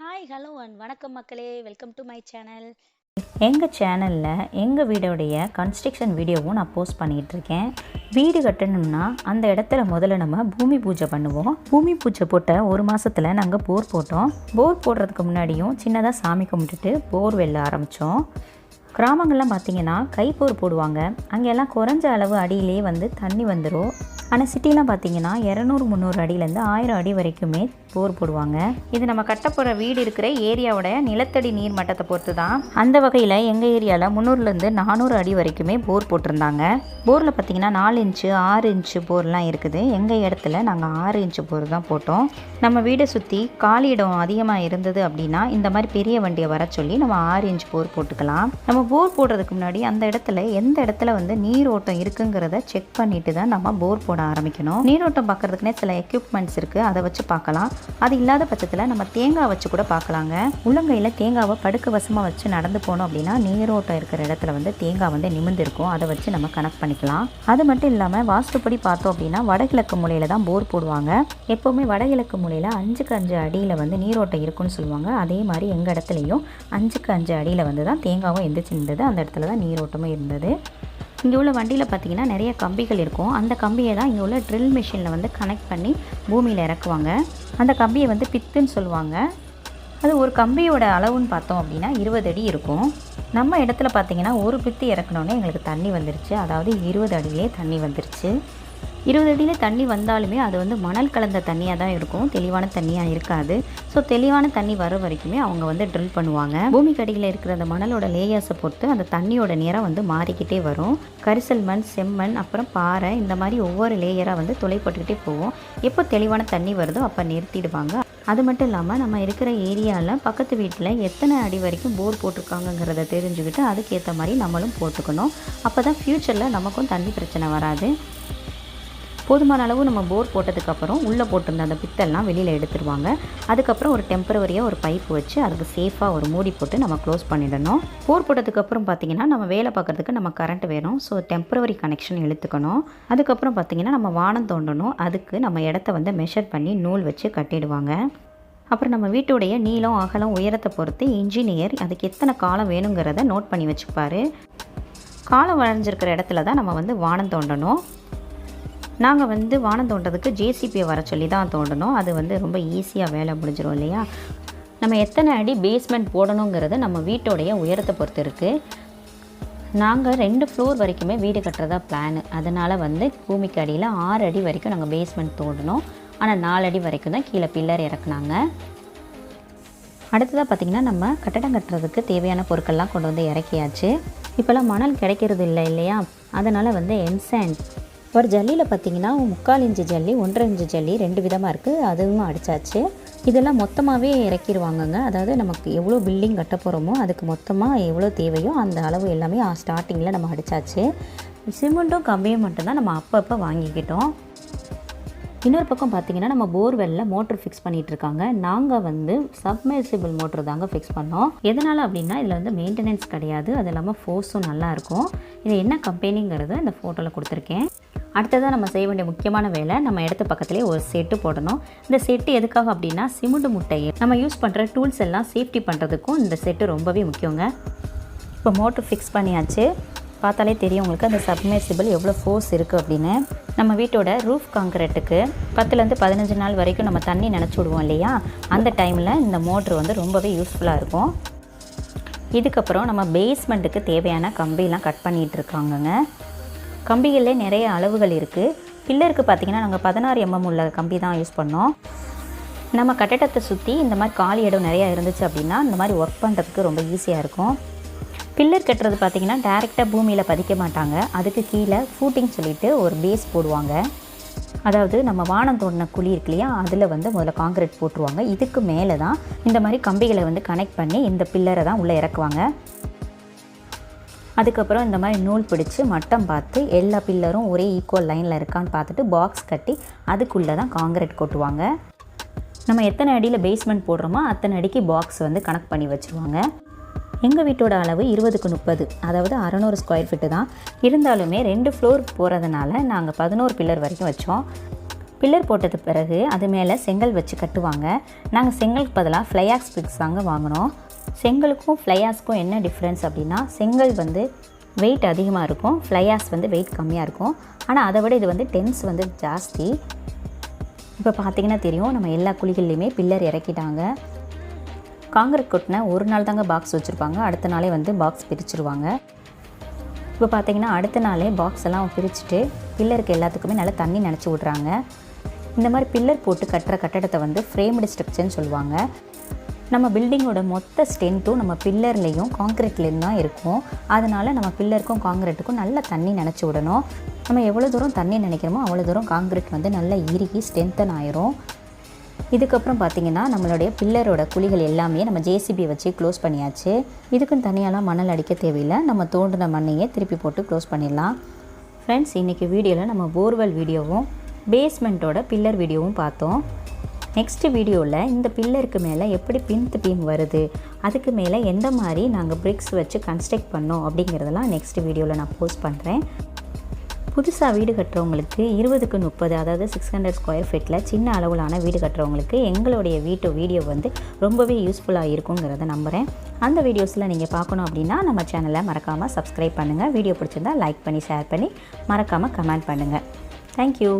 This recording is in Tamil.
ஹாய் ஹலோ அண்ட் வணக்கம் மக்களே. வெல்கம் டு மை சேனல் எங்கள் சேனலில் எங்கள் வீடோடைய கன்ஸ்ட்ரக்ஷன் வீடியோவும் நான் போஸ்ட் பண்ணிகிட்ருக்கேன் வீடு கட்டணும்னா அந்த இடத்துல முதல்ல நம்ம பூமி பூஜை பண்ணுவோம். பூமி பூஜை போட்ட ஒரு மாதத்தில் நாங்கள் போர் போட்டோம். போர் போடுறதுக்கு முன்னாடியும் சின்னதாக சாமி கும்பிட்டுட்டு போர் வெல்ல ஆரம்பித்தோம் கிராமங்கள்லாம் பார்த்தீங்கன்னா கைப்போர் போடுவாங்க. அங்கெல்லாம் குறைஞ்ச அளவு அடியிலே வந்து தண்ணி வந்துடும் ஆனால் சிட்டிலாம் பார்த்தீங்கன்னா இரநூறு முந்நூறு அடியிலேருந்து ஆயிரம் அடி வரைக்குமே போர் போடுவாங்க. இது நம்ம கட்டப்போகிற வீடு இருக்கிற ஏரியாவோட நிலத்தடி நீர் மட்டத்தை பொறுத்து தான் அந்த வகையில் எங்கள் ஏரியாவில் முந்நூறுலேருந்து நானூறு அடி வரைக்குமே போர் போட்டிருந்தாங்க. போரில் பார்த்தீங்கன்னா நாலு இன்ச்சு ஆறு இன்ச்சு போர்லாம் இருக்குது. எங்கள் இடத்துல நாங்கள் ஆறு இன்ச்சு போர் தான் போட்டோம். நம்ம வீடை சுற்றி காலி இடம் அதிகமாக இருந்தது அப்படின்னா இந்த மாதிரி பெரிய வண்டியை வர சொல்லி நம்ம ஆறு இன்ச் போர் போட்டுக்கலாம். நம்ம போர் போடுறதுக்கு முன்னாடி அந்த இடத்துல எந்த இடத்துல வந்து நீரோட்டம் இருக்குங்கிறத செக் பண்ணிட்டு தான் நம்ம போர் போட ஆரம்பிக்கணும். நீரோட்டம் பார்க்கறதுக்குனே சில எக்யூப்மெண்ட்ஸ் இருக்குது அதை வச்சு பார்க்கலாம். அது இல்லாத பட்சத்தில் நம்ம தேங்காய் வச்சு கூட பார்க்கலாங்க. உள்ளங்கையில் தேங்காவை படுக்க வசமாக வச்சு நடந்து போனோம் அப்படின்னா நீரோட்டம் இருக்கிற இடத்துல வந்து தேங்காய் வந்து நிமிர்ந்து இருக்கும் அதை வச்சு நம்ம கனெக்ட் பண்ணிக்கலாம். அது மட்டும் இல்லாமல் வாஸ்துப்படி பார்த்தோம் அப்படின்னா வடகிழக்கு மூலையில் தான் போர் போடுவாங்க. எப்போவுமே வடகிழக்கு மூலையில் அஞ்சுக்கு அஞ்சு அடியில் வந்து நீரோட்டம் இருக்குன்னு சொல்லுவாங்க. அதே மாதிரி எங்கள் இடத்துலையும் அஞ்சுக்கு அஞ்சு அடியில் வந்து தான் தேங்காவும் எந்திரிச்சு இருந்தது அந்த இடத்துல தான் நீரோட்டமும் இருந்தது. இங்கே உள்ள வண்டியில் பார்த்தீங்கன்னா நிறைய கம்பிகள் இருக்கும். அந்த கம்பியை தான் இங்கே உள்ள ட்ரில் மிஷினில் வந்து கனெக்ட் பண்ணி பூமியில் இறக்குவாங்க. அந்த கம்பியை வந்து பித்துன்னு சொல்லுவாங்க. அது ஒரு கம்பியோட அளவுன்னு பார்த்தோம் அப்படின்னா இருபது அடி இருக்கும். நம்ம இடத்துல பார்த்தீங்கன்னா ஒரு பித்து இறக்கணுன்னே எங்களுக்கு தண்ணி வந்துருச்சு. அதாவது இருபது அடியிலே தண்ணி வந்துருச்சு. இருபது அடியில் தண்ணி வந்தாலுமே அது வந்து மணல் கலந்த தண்ணியாக தான் இருக்கும். தெளிவான தண்ணியாக இருக்காது. ஸோ தெளிவான தண்ணி வர வரைக்குமே அவங்க வந்து ட்ரில் பண்ணுவாங்க. பூமிக்கு அடியில் இருக்கிற அந்த மணலோட லேயர்ஸை பொறுத்து அந்த தண்ணியோட நிறம் வந்து மாறிக்கிட்டே வரும். கரிசல் மண் செம்மண் அப்புறம் பாறை இந்த மாதிரி ஒவ்வொரு லேயராக வந்து துளைப்பட்டுக்கிட்டே போகும். எப்போ தெளிவான தண்ணி வருதோ அப்போ நிறுத்திடுவாங்க. அது மட்டும் இல்லாமல் நம்ம இருக்கிற ஏரியாவில் பக்கத்து வீட்டில் எத்தனை அடி வரைக்கும் போர் போட்டிருக்காங்கங்கிறத தெரிஞ்சுக்கிட்டு அதுக்கேற்ற மாதிரி நம்மளும் போட்டுக்கணும். அப்போ தான் ஃப்யூச்சரில் நமக்கும் தண்ணி பிரச்சனை வராது. போதுமான அளவு நம்ம போர் போட்டதுக்கப்புறம் உள்ளே போட்டிருந்த அந்த பித்தெல்லாம் வெளியில் எடுத்துருவாங்க. அதுக்கப்புறம் ஒரு டெம்பரவரியாக ஒரு பைப் வச்சு அதுக்கு சேஃபாக ஒரு மூடி போட்டு நம்ம க்ளோஸ் பண்ணிடணும். போர் போட்டதுக்கப்புறம் பார்த்தீங்கன்னா நம்ம வேலை பார்க்குறதுக்கு நம்ம கரண்ட் வேணும். ஸோ டெம்பரவரி கனெக்ஷன் இழுத்துக்கணும். அதுக்கப்புறம் பார்த்தீங்கன்னா நம்ம வானம் தோண்டணும். அதுக்கு நம்ம இடத்த வந்து மெஷர் பண்ணி நூல் வச்சு கட்டிடுவாங்க. அப்புறம் நம்ம வீட்டுடைய நீளம் அகலம் உயரத்தை பொறுத்து இன்ஜினியர் அதுக்கு எத்தனை காலம் வேணுங்கிறத நோட் பண்ணி வச்சுப்பார். காலம் வளைஞ்சிருக்கிற இடத்துல தான் நம்ம வந்து வானம் தோண்டணும். நாங்கள் வந்து வானம் தோண்டதுக்கு ஜேசிபியை வர சொல்லி தான் தோண்டணும். அது வந்து ரொம்ப ஈஸியாக வேலை முடிஞ்சிடும் இல்லையா? நம்ம எத்தனை அடி பேஸ்மெண்ட் போடணுங்கிறது நம்ம வீட்டோடைய உயரத்தை பொறுத்து இருக்குது நாங்கள் ரெண்டு ஃப்ளோர் வரைக்குமே வீடு கட்டுறதா பிளான் அதனால் வந்து பூமிக்கு அடியில் ஆறு அடி வரைக்கும் நாங்கள் பேஸ்மெண்ட் தோண்டணும். ஆனால் நாலு அடி வரைக்கும் தான் கீழே பில்லர் இறக்குனாங்க. அடுத்ததாக பார்த்திங்கன்னா நம்ம கட்டடம் கட்டுறதுக்கு தேவையான பொருட்கள்லாம் கொண்டு வந்து இறக்கியாச்சு. இப்போல்லாம் மணல் கிடைக்கிறது இல்லை இல்லையா? அதனால் வந்து என்சேண்ட் ஒரு ஜல்லியில் பார்த்தீங்கன்னா முக்கால் இன்ச்சு ஜல்லி ஒன்றரை இன்ச்சு ஜல்லி ரெண்டு விதமாக இருக்குது அதுவும் அடித்தாச்சு இதெல்லாம் மொத்தமாகவே இறக்கிடுவாங்கங்க அதாவது நமக்கு எவ்வளோ பில்டிங் கட்ட போகிறோமோ அதுக்கு மொத்தமாக எவ்வளோ தேவையோ அந்த அளவு எல்லாமே ஸ்டார்டிங்கில் நம்ம அடித்தாச்சு சிமெண்ட்டும் கம்பியும் மட்டும்தான் நம்ம அப்பப்போ வாங்கிக்கிட்டோம். இன்னொரு பக்கம் பார்த்தீங்கன்னா நம்ம போர்வெல்லில் மோட்ரு ஃபிக்ஸ் பண்ணிகிட்டு இருக்காங்க நாங்கள் வந்து சப்மெர்சிபிள் மோட்ரு தாங்க ஃபிக்ஸ் பண்ணோம். எதனால் அப்படின்னா இதில் வந்து மெயின்டெனன்ஸ் கிடையாது. அது இல்லாமல் ஃபோர்ஸும் நல்லாயிருக்கும் இது என்ன கம்பெனிங்கிறத இந்த ஃபோட்டோவில் கொடுத்துருக்கேன். அடுத்ததாக நம்ம செய்ய வேண்டிய முக்கியமான வேலை நம்ம இடத்து பக்கத்துலேயே ஒரு செட்டு போடணும். இந்த செட்டு எதுக்காக அப்படின்னா சிமெண்ட் முட்டையை நம்ம யூஸ் பண்ணுற டூல்ஸ் எல்லாம் சேஃப்டி பண்ணுறதுக்கும் இந்த செட்டு ரொம்பவே முக்கியங்க. இப்போ மோட்டர் ஃபிக்ஸ் பண்ணியாச்சு. பார்த்தாலே தெரியும் உங்களுக்கு அந்த சப்மெர்சிபிள் எவ்வளோ ஃபோர்ஸ் இருக்குது அப்படின்னு. நம்ம வீட்டோட ரூஃப் காங்கிரீட்டுக்கு பத்துலேருந்து பதினஞ்சு நாள் வரைக்கும் நம்ம தண்ணி நினச்சி விடுவோம் இல்லையா? அந்த டைமில் இந்த மோட்ரு வந்து ரொம்பவே யூஸ்ஃபுல்லாக இருக்கும். இதுக்கப்புறம் நம்ம பேஸ்மெண்ட்டுக்கு தேவையான கம்பியெலாம் கட் பண்ணிகிட்டு இருக்காங்கங்க. கம்பிகளிலே நிறைய அளவுகள் இருக்குது பில்லருக்கு பார்த்தீங்கன்னா நாங்கள் பதினாறு எம்எம் உள்ள கம்பி தான் யூஸ் பண்ணோம். நம்ம கட்டடத்தை சுற்றி இந்த மாதிரி காலி இடம் நிறையா இருந்துச்சு அப்படின்னா இந்த மாதிரி ஒர்க் பண்ணுறதுக்கு ரொம்ப ஈஸியாக இருக்கும். பில்லர் கட்டுறது பார்த்திங்கன்னா டேரெக்டாக பூமியில் பதிக்க மாட்டாங்க. அதுக்கு கீழே ஃபூட்டிங் சொல்லிட்டு ஒரு பேஸ் போடுவாங்க. அதாவது நம்ம வானம் தோண்டின குழி இருக்கு இல்லையா அதில் வந்து முதல்ல காங்கிரீட் போட்டுருவாங்க. இதுக்கு மேலே தான் இந்த மாதிரி கம்பிகளை வந்து கனெக்ட் பண்ணி இந்த பில்லரை தான் உள்ளே இறக்குவாங்க. அதுக்கப்புறம் இந்த மாதிரி நூல் பிடிச்சி மட்டம் பார்த்து எல்லா பில்லரும் ஒரே ஈக்குவல் லைனில் இருக்கான்னு பார்த்துட்டு பாக்ஸ் கட்டி அதுக்குள்ளே தான் காங்கிரீட் கொட்டுவாங்க. நம்ம எத்தனை அடியில் பேஸ்மெண்ட் போடுறோமோ அத்தனை அடிக்கு பாக்ஸ் வந்து கனெக்ட் பண்ணி வச்சுருவாங்க. எங்கள் வீட்டோட அளவு இருபதுக்கு முப்பது அதாவது அறநூறு ஸ்கொயர் ஃபீட்டு தான். இருந்தாலுமே ரெண்டு ஃப்ளோர் போகிறதுனால நாங்கள் பதினோரு பில்லர் வரைக்கும் வச்சோம். பில்லர் போட்டது பிறகு அது மேலே செங்கல் வச்சு கட்டுவாங்க. நாங்கள் செங்கலுக்கு பதிலாக ஃப்ளையாக்ஸ் பிக்ஸ் தாங்க வாங்கினோம். செங்கலுக்கும் ஃப்ளையாஸ்க்கும் என்ன டிஃப்ரென்ஸ் அப்படின்னா செங்கல் வந்து வெயிட் அதிகமாக இருக்கும் ஃப்ளையாஸ் வந்து வெயிட் கம்மியாக இருக்கும். ஆனால் அதை விட இது வந்து டென்ஸ் வந்து ஜாஸ்தி. இப்போ பார்த்தீங்கன்னா தெரியும் நம்ம எல்லா குழிகள்லையுமே பில்லர் இறக்கிட்டாங்க. காங்கிரட் கொட்டின ஒரு நாள் தாங்க பாக்ஸ் வச்சுருப்பாங்க அடுத்த நாளே வந்து பாக்ஸ் பிரிச்சுருவாங்க. இப்போ பார்த்தீங்கன்னா அடுத்த நாளே பாக்ஸ் எல்லாம் பிரிச்சுட்டு பில்லருக்கு எல்லாத்துக்குமே நல்லா தண்ணி நினச்சி விட்றாங்க. இந்த மாதிரி பில்லர் போட்டு கட்டுற கட்டடத்தை வந்து ஃப்ரேம்டு ஸ்ட்ரக்சர்னு சொல்லுவாங்க. நம்ம பில்டிங்கோட மொத்த ஸ்ட்ரென்த்தும் நம்ம பில்லர்லேயும் காங்கிரீட்லேயும் தான் இருக்கும். அதனால் நம்ம பில்லருக்கும் காங்கிரீட்டுக்கும் நல்லா தண்ணி நினச்சி விடணும். நம்ம எவ்வளோ தூரம் தண்ணி நினைக்கிறோமோ அவ்வளோ தூரம் காங்கிரீட் வந்து நல்லா இறுகி ஸ்ட்ரென்த்தன் ஆயிரும். இதுக்கப்புறம் பார்த்திங்கன்னா நம்மளுடைய பில்லரோட குழிகள் எல்லாமே நம்ம ஜேசிபி வச்சு க்ளோஸ் பண்ணியாச்சு. இதுக்கும் தனியாலாம் மணல் அடிக்க தேவையில்லை. நம்ம தோண்டின மண்ணையே திருப்பி போட்டு க்ளோஸ் பண்ணிடலாம். ஃப்ரெண்ட்ஸ் இன்றைக்கி வீடியோவில் நம்ம போர்வெல் வீடியோவும் பேஸ்மெண்ட்டோட பில்லர் வீடியோவும் பார்த்தோம். நெக்ஸ்ட் வீடியோவில் இந்த பில்லருக்கு மேலே எப்படி பின்த் பீம் வருது அதுக்கு மேலே எந்த மாதிரி நாங்கள் பிரிக்ஸ் வச்சு கன்ஸ்ட்ரக்ட் பண்ணோம் அப்படிங்கிறதெல்லாம் நெக்ஸ்ட் வீடியோவில் நான் போஸ்ட் பண்ணுறேன் புதுசாக வீடு கட்டுறவங்களுக்கு இருபதுக்கு முப்பது அதாவது சிக்ஸ் ஹண்ட்ரட் ஸ்கொயர் ஃபீட்டில் சின்ன அளவிலான வீடு கட்டுறவங்களுக்கு எங்களுடைய வீட்டு வீடியோ வந்து ரொம்பவே யூஸ்ஃபுல்லாக இருக்குங்கிறத நம்புகிறேன் அந்த வீடியோஸில் நீங்கள் பார்க்கணும் அப்படின்னா நம்ம சேனலை மறக்காமல் சப்ஸ்கிரைப் பண்ணுங்கள் வீடியோ பிடிச்சிருந்தா லைக் பண்ணி ஷேர் பண்ணி மறக்காமல் கமெண்ட் பண்ணுங்கள் தேங்க்யூ